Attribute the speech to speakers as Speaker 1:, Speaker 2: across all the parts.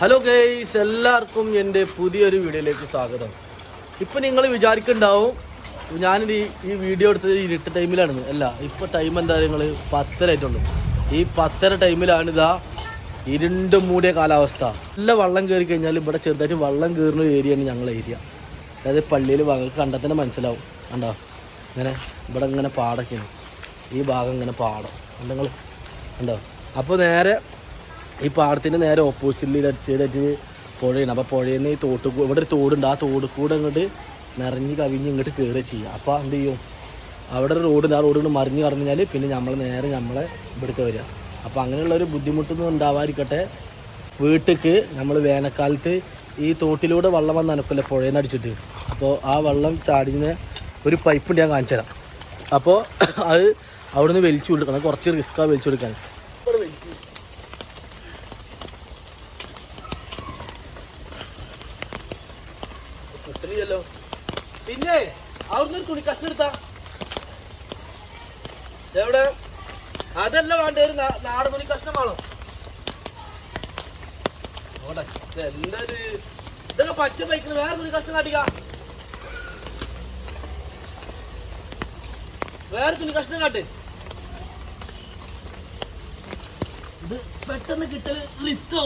Speaker 1: Hello guys എല്ലാവർക്കും എന്റെ പുതിയൊരു വീഡിയോയിലേക്ക് സ്വാഗതം. ഇപ്പം നിങ്ങൾ വിചാരിക്കുന്നുണ്ടാവും ഞാനിത് ഈ- വീഡിയോ എടുത്തത് ഇരുട്ട് ടൈമിലാണ് അല്ല ഇപ്പോൾ ടൈം എന്താ നിങ്ങൾ പത്തര ഈ പത്തര ടൈമിലാണ് ഇതാ ഇരുണ്ട് മൂടിയ കാലാവസ്ഥ. നല്ല വള്ളം കയറി കഴിഞ്ഞാൽ ഇവിടെ ചെറുതായിട്ട് വള്ളം കയറുന്ന ഒരു ഏരിയയാണ് ഞങ്ങളെ ഏരിയ അതായത് പള്ളിയിൽ നിങ്ങൾക്ക് കണ്ടാൽ തന്നെ മനസ്സിലാവും. കണ്ടോ? ഇങ്ങനെ ഇവിടെ ഇങ്ങനെ പാടൊക്കെയാണ്. ഈ ഭാഗം ഇങ്ങനെ പാടം. കണ്ടോ അപ്പോൾ നേരെ ഈ പാടത്തിന്റെ നേരെ ഓപ്പോസിറ്റിൽ അടിച്ചിട്ട് പുഴയാണ്. അപ്പോൾ പുഴയിൽ നിന്ന് ഈ തോട്ട് ഇവിടെ ഒരു തോടുണ്ട്. ആ തോട് കൂടെ അങ്ങോട്ട് നിറഞ്ഞ് കവിഞ്ഞ് ഇങ്ങോട്ട് കയറുക ചെയ്യുക. അപ്പോൾ എന്ത് ചെയ്യും? അവിടെ ഒരു റോഡ് ആ റോഡ് മറിഞ്ഞ് കറഞ്ഞാൽ പിന്നെ നമ്മൾ നേരെ നമ്മളെ ഇവിടേക്ക് വരിക. അപ്പോൾ അങ്ങനെയുള്ള ഒരു ബുദ്ധിമുട്ടൊന്നും ഉണ്ടാവാതിരിക്കട്ടെ. വീട്ടിക്ക് നമ്മൾ വേനൽക്കാലത്ത് ഈ തോട്ടിലൂടെ വെള്ളം വന്ന് നനക്കില്ല പുഴയിൽ നിന്ന് അടിച്ചിട്ട്? അപ്പോൾ ആ വെള്ളം ചാടിന് ഒരു പൈപ്പ് ഞാൻ കാണിച്ചു തരാം അപ്പോൾ അത് അവിടെ നിന്ന് വലിച്ചു കൊടുക്കണം. കുറച്ച് റിസ്ക്കാണ് വലിച്ചു കൊടുക്കാൻ കിട്ടണില്ലല്ലോ പിന്നെ അവിടുന്ന് ഒരു തുണി കഷ്ണം എടുത്താ എവിടെ അതല്ല വേണ്ട ഒരു നാടൻ തുണി കഷ്ണമാണോ ഇതൊക്കെ പച്ച ബൈക്കിന് വേറെ തുണി കഷ്ണം കാട്ടിക്ക. വേറെ തുണി കഷ്ണം കാട്ട്. ഇത് പെട്ടെന്ന് കിട്ടൽ ലിസ്റ്റോ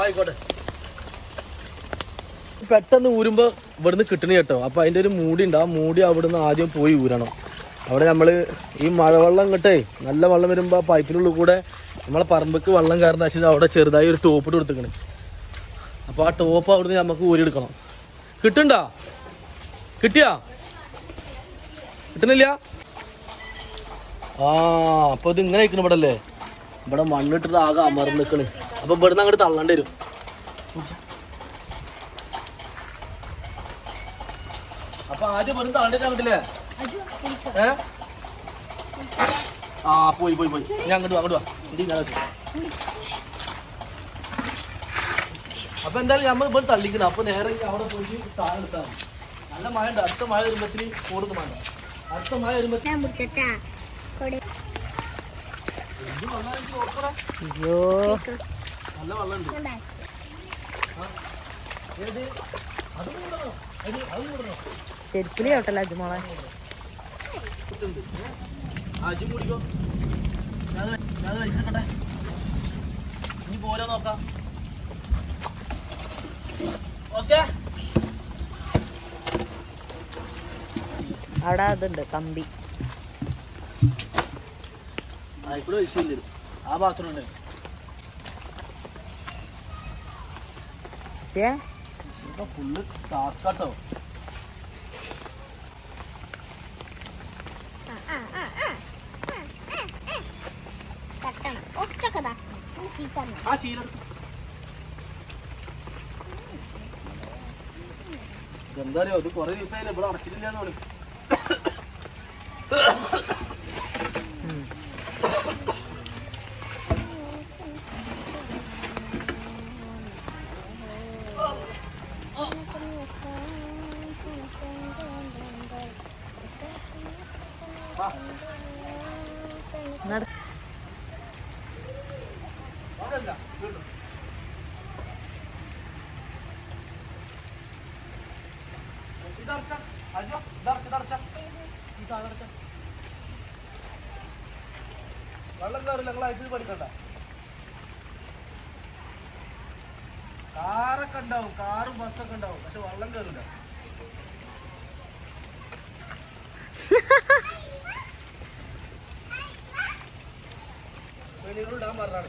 Speaker 1: ആയിക്കോട്ടെ. പെട്ടെന്ന് ഊരുമ്പോൾ ഇവിടുന്ന് കിട്ടണ കേട്ടോ. അപ്പോൾ അതിന്റെ ഒരു മൂടി ഉണ്ട്. ആ മൂടി അവിടുന്ന് ആദ്യം പോയി ഊരണം. അവിടെ നമ്മൾ ഈ മഴവെള്ളം കിട്ടേ നല്ല വെള്ളം വരുമ്പോൾ ആ പൈപ്പിനുള്ളിൽ കൂടെ നമ്മളെ പറമ്പക്ക് വെള്ളം കയറുന്ന വെച്ചാൽ അവിടെ ചെറുതായി ഒരു ടോപ്പ് ഇട്ട് കൊടുത്തിക്കണേ. അപ്പോൾ ആ ടോപ്പ് അവിടുന്ന് നമുക്ക് ഊരിയെടുക്കണം. കിട്ടണ്ട? കിട്ടിയാ? കിട്ടണില്ല? ആ അപ്പോൾ ഇത് ഇങ്ങനെ ഇരിക്കണം ഇവിടെ അല്ലേ ഇവിടെ മണ്ണിട്ടിട്ട് ആകെ അമർന്ന് നിൽക്കണ് അപ്പോൾ ഇവിടുന്ന് അങ്ങോട്ട് തള്ളേണ്ടി വരും. അപ്പൊ ആദ്യം വെറും താണ്ടിട്ടാ പറ്റില്ലേ ഏ? ആ പോയി പോയി പോയി. ഞാൻ അങ്ങോട്ട് അങ്ങോട്ട് വാ. വെച്ചു. അപ്പൊ എന്തായാലും നമ്മൾ ഇവിടെ തള്ളിക്കണം. അപ്പൊ നേരെ അവിടെ പോയി താഴെ എടുത്താൽ നല്ല മഴ ഉണ്ട്. അടുത്ത മഴ വരുമ്പത്തിന് കൂടുതൽ മഴ അടുത്ത മഴ വരുമ്പോ
Speaker 2: ഞാൻ മുറിച്ചട്ടാ കൊടി.
Speaker 3: അയ്യോ.
Speaker 1: നല്ല വെള്ളം
Speaker 2: ഉണ്ട്
Speaker 1: ഏത്?
Speaker 3: ചെരുപ്പിൽ ചോട്ടല്ല അജുമോളെ അവിടെ അതുണ്ട് കമ്പി.
Speaker 1: ആ ബാത്റൂം ഉണ്ട് ഇപ്പൊ ഫുള്ള് ടാസ്ക് കേട്ടോ
Speaker 2: ആ, ആ, ആ. ആ, ആ, ആ. തട്ടണം ഒറ്റയ്ക്ക് തട്ടണം
Speaker 1: അതല്ല വീണ്ടും. ഇതടച്ച. അജോ, ഇതടച്ച, ഇതടച്ച. ഈ സാധനം അടച്ച. വെള്ളം കയറില്ല നിങ്ങൾ അയച്ചത് പഠിക്കണ്ട കാറൊക്കെ ഉണ്ടാവും കാറും ബസ്സൊക്കെ ഉണ്ടാവും പക്ഷെ വെള്ളം കയറില്ല ഇടാൻ പറഞ്ഞാണ്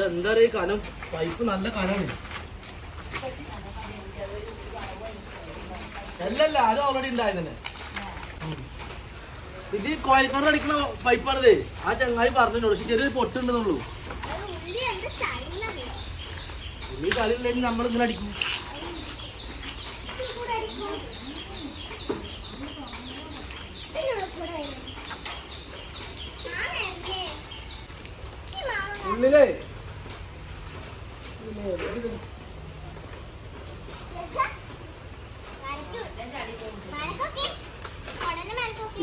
Speaker 1: ഇതെന്താ പറയുക കനം? പൈപ്പ് നല്ല കനമാണ് അല്ലല്ല അത് ഓൾറെഡി ഉണ്ടായിരുന്നെ ഇത് കോയൽക്കാട് അടിക്കുന്ന പൈപ്പാണത് ആ ചങ്ങായി പറഞ്ഞോളൂ പക്ഷെ ചെറിയൊരു പൊട്ടുണ്ടെന്നുള്ളൂ
Speaker 2: ഉള്ളി എന്ത് സ്റ്റൈലാണ്
Speaker 1: ഈ കളി ഇല്ലെങ്കിൽ നമ്മൾ ഇങ്ങനെ അടിക്കും.
Speaker 2: കൂടെ അടിക്കും ഇതിനുള്ള കൂടെ വരും. ഞാൻ നേരത്തെ ഈ മാവ്
Speaker 1: ഉള്ളിലേ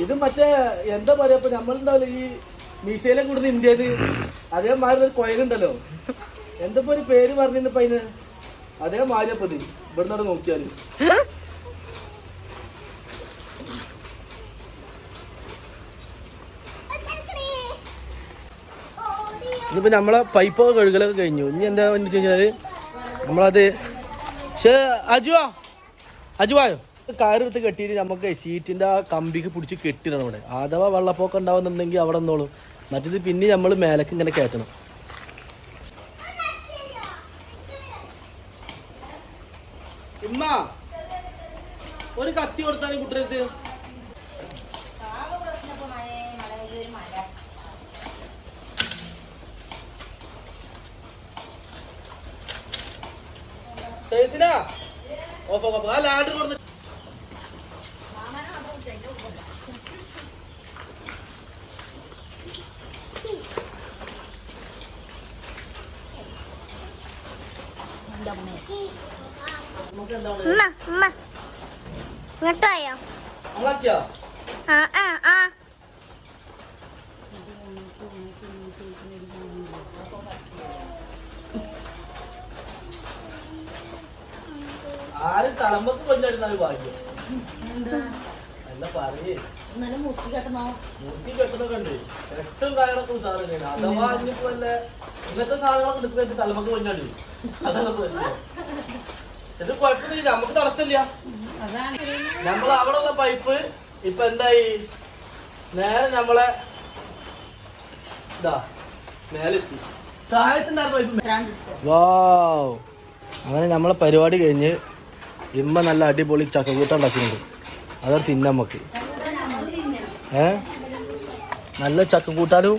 Speaker 1: ഇത് മറ്റേ എന്താ പറയാ ഇപ്പൊ നമ്മളുണ്ടാവില്ല ഈ മിസൈലെ കൂടുന്ന ഇന്ത്യയിൽ അതേമാതിരി ഒരു കൊയലുണ്ടല്ലോ എന്താ ഇപ്പൊ ഒരു പേര് പറഞ്ഞിരുന്നപ്പോ അതിന്? അതേമാതിരി അപ്പൊ ഇത് നോക്കിയാൽ. ഇനിയിപ്പോ നമ്മളെ പൈപ്പൊക്കെ കഴുകലൊക്കെ കഴിഞ്ഞു. ഇനി എന്താ വെച്ച് കഴിഞ്ഞാൽ നമ്മളത് പക്ഷേ അജുവാ. അജുവായോ? കയറെടുത്ത് കെട്ടിയിട്ട് നമുക്ക് ഷീറ്റിന്റെ ആ കമ്പിക്ക് പിടിച്ച് കെട്ടിടണം ഇവിടെ. അഥവാ വെള്ളപ്പൊക്കം ഉണ്ടാവുന്നുണ്ടെങ്കിൽ അവിടെ നിന്നോളും. മറ്റേത് പിന്നെ നമ്മൾ മേലേക്ക് ഇങ്ങനെ കയറ്റണം. ഒരു കത്തി കൊടുത്താലും കുട്ടിരത്ത് ഓഫ് ഓഫ് ആ ലാഡർ കൊടുത്ത് നമുക്ക് എന്താണ്
Speaker 2: ഉമ്മ ഉമ്മ ഇങ്ങോട്ടായോ
Speaker 1: നമ്മളാക്കിയാ
Speaker 2: ആ ആ ആ
Speaker 1: തലമ്പക്ക് കൊണ്ടായിരുന്ന ഭാഗ്യം. അല്ല പറയേ. മുട്ടി കെട്ടുന്നൊക്കെ ഉണ്ട്. എട്ടും കയറൊക്കെ ഉസാറ് തന്നെയാണ്. അഥവാ ഇനിയിപ്പോ വല്ല ഇങ്ങനത്തെ സാധനങ്ങളൊക്കെ എടുക്കുന്നത് തലമക്ക് അതാണ് പ്രശ്നം. ഇത് കുഴപ്പമില്ല നമുക്ക് തടസ്സമില്ല. നമ്മൾ അവിടെ ഉള്ള പൈപ്പ് ഇപ്പൊ എന്തായി? നേരെ നമ്മളെ ഇതാ മേലെത്തി. താഴത്തുണ്ടായിരുന്ന പൈപ്പ് വാവ്. അങ്ങനെ നമ്മളെ പരിപാടി കഴിഞ്ഞ് ഇമ്മ നല്ല അടിപൊളി ചക്കക്കൂട്ട ഉണ്ടാക്കുന്നുണ്ട് അതാ തിന്ന നമുക്ക്. ഏ? നല്ല ചക്കക്കൂട്ടാനും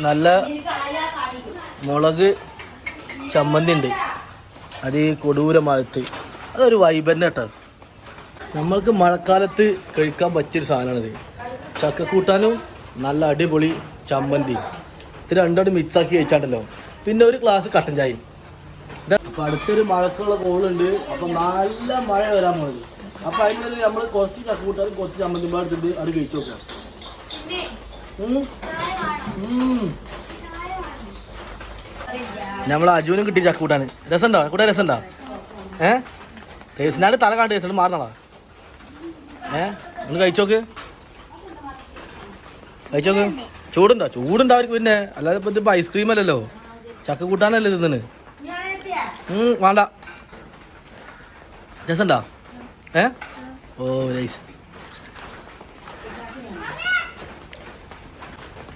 Speaker 1: നല്ല മുളക് ചമ്മന്തി ഉണ്ട് അത് ഈ കൊടൂര മഴത്ത് അതൊരു വൈബ് തന്നെ കേട്ടോ. നമ്മൾക്ക് മഴക്കാലത്ത് കഴിക്കാൻ പറ്റിയൊരു സാധനമാണിത്. ചക്കക്കൂട്ടാനും നല്ല അടിപൊളി ചമ്മന്തി. ഇത് രണ്ടോട് മിക്സാക്കി കഴിച്ചാണ്ടല്ലോ. പിന്നെ ഒരു ഗ്ലാസ് കട്ടൻ ചായ അപ്പൊ അടുത്തൊരു മഴക്കുള്ള കോളുണ്ട്. അപ്പൊ നല്ല മഴ വരാൻ പോകുന്നത് അപ്പൊ അതിനുള്ളിൽ നമ്മൾ കുറച്ച് കക്കൂട്ടാലും കുറച്ച് ചമ്മന്തി എടുത്തിട്ട് അത് കഴിച്ചു നോക്കാം. നമ്മൾ അജുവിനും കിട്ടി ചക്കൂട്ടാണ് രസണ്ടോ കൂടെ രസണ്ടോ ഏ? ടേസ്റ്റിനാണ് തല കാണ്ട് ടേസ്റ്റ് മാറണോ? ഏ? ഒന്ന് കഴിച്ചോക്ക് കഴിച്ചോക്ക് ചൂടുണ്ടോ? ചൂടുണ്ടാവും പിന്നെ. അല്ലാതെ ഇപ്പൊ ഇതിപ്പോ ഐസ്ക്രീം അല്ലല്ലോ. ചക്ക കൂട്ടാനല്ലേ ഉം, വേണ്ട.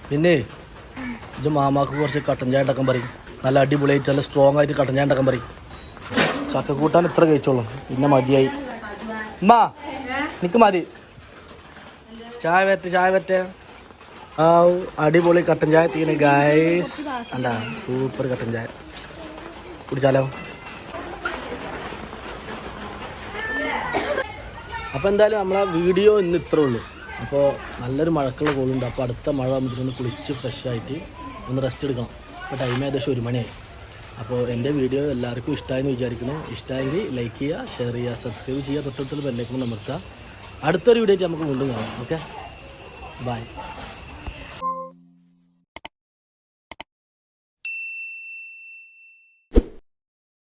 Speaker 1: പിന്നെ ഇത് മാമാക്ക് കുറച്ച് കട്ടൻ ചായ ഉണ്ടാക്കാൻ പറയും. നല്ല അടിപൊളിയായിട്ട് നല്ല സ്ട്രോങ് ആയിട്ട് കട്ടൻ ചായ ഉണ്ടാക്കാൻ പറയും. ചക്ക കൂട്ടാൻ ഇത്ര കഴിച്ചോളും. പിന്നെ മതിയായി. ഉമ്മാ നിക്ക് മതി. ചായ വരട്ടെ ചായ വരട്ടെ. ആ അടിപൊളി കട്ടൻ ചായ തീനെ ഗായ്സ് അണ്ടാ സൂപ്പർ കട്ടൻ ചായ കുടിച്ചാലോ? അപ്പോൾ എന്തായാലും നമ്മളെ വീഡിയോ ഇന്ന് ഇത്രേ ഉള്ളൂ. അപ്പോൾ നല്ലൊരു മഴക്കുള്ള കോളുണ്ട് അപ്പോൾ അടുത്ത മഴ ആകുമ്പോഴത്തേക്കൊന്ന് കുളിച്ച് ഫ്രഷ് ആയിട്ട് ഒന്ന് റെസ്റ്റ് എടുക്കണം. അപ്പോൾ ടൈം ഏകദേശം ഒരു മണിയായി. അപ്പോൾ എന്റെ വീഡിയോ എല്ലാവർക്കും ഇഷ്ടമായെന്ന് വിചാരിക്കുന്നു. ഇഷ്ടമായെങ്കിൽ ലൈക്ക് ചെയ്യുക ഷെയർ ചെയ്യുക സബ്സ്ക്രൈബ് ചെയ്യുക. തൊട്ടടുത്തുള്ള ബെല്ലേക്കും അമർത്തുക. അടുത്തൊരു വീഡിയോ നമുക്ക് വീണ്ടും കാണാം. Okay bye